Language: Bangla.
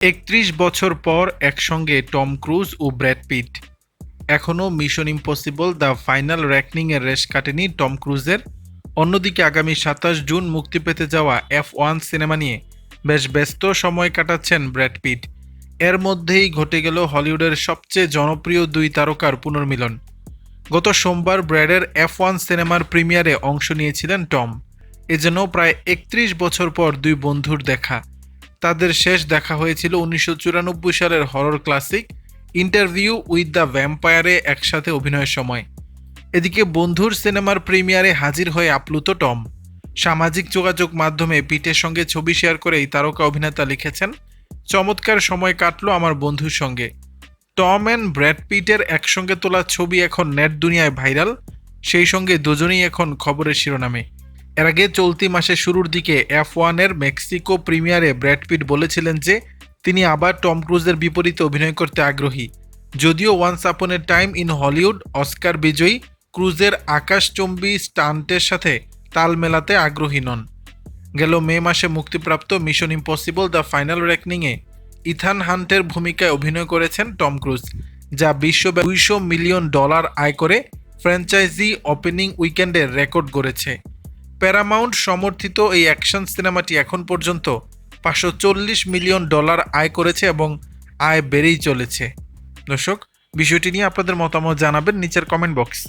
একত্রিশ বছর পর একসঙ্গে টম ক্রুজ ও ব্র্যাড পিট। এখনও মিশন ইম্পসিবল দ্য ফাইনাল র্যাকনিংয়ের রেশ কাটেনি টম ক্রুজের। অন্যদিকে আগামী সাতাশ জুন মুক্তি পেতে যাওয়া এফ ওয়ান সিনেমা নিয়ে বেশ ব্যস্ত সময় কাটাচ্ছেন ব্র্যাড পিট। এর মধ্যেই ঘটে গেল হলিউডের সবচেয়ে জনপ্রিয় দুই তারকার পুনর্মিলন। গত সোমবার ব্র্যাডের এফ ওয়ান সিনেমার প্রিমিয়ারে অংশ নিয়েছিলেন টম। এজন্য প্রায় একত্রিশ বছর পর দুই বন্ধুর দেখা। তাদের শেষ দেখা হয়েছিল উনিশশো চুরানব্বই সালের horror classic, interview with the ভ্যাম্পায়ারে একসাথে অভিনয়ের সময়। এদিকে বন্ধুর সিনেমার প্রিমিয়ারে হাজির হয়ে আপ্লুত টম। সামাজিক যোগাযোগ মাধ্যমে পিটের সঙ্গে ছবি শেয়ার করেই তারকা অভিনেতা লিখেছেন, চমৎকার সময় কাটলো আমার বন্ধুর সঙ্গে। টম অ্যান্ড ব্র্যাড পিটের একসঙ্গে তোলা ছবি এখন নেট দুনিয়ায় ভাইরাল, সেই সঙ্গে দুজনেই এখন খবরের শিরোনামে। এর আগে চলতি মাসের শুরুর দিকে এফ ওয়ানের মেক্সিকো প্রিমিয়ারে ব্র্যাড পিট বলেছিলেন যে, তিনি আবার টম ক্রুজের বিপরীতে অভিনয় করতে আগ্রহী। যদিও once upon a time in Hollywood Oscar বিজয়ী, ক্রুজের আকাশচম্বী স্টান্টের সাথে তাল মেলাতে আগ্রহী নন। গেল মে মাসে মুক্তিপ্রাপ্ত মিশন ইম্পসিবল দ্য ফাইনাল র্যাকনিংয়ে ইথান হান্টের ভূমিকায় অভিনয় করেছেন টম ক্রুজ, যা বিশ্ব দুইশো মিলিয়ন ডলার আয় করে ফ্র্যাঞ্চাইজি ওপেনিং উইকেন্ডের রেকর্ড গড়েছে। প্যারামাউন্ট সমর্থিত এই অ্যাকশন সিনেমাটি এখন পর্যন্ত পাঁচশো চল্লিশ মিলিয়ন ডলার আয় করেছে এবং আয় বেড়েই চলেছে। দর্শক, বিষয়টি নিয়ে আপনাদের মতামত জানাবেন নিচের কমেন্ট বক্সে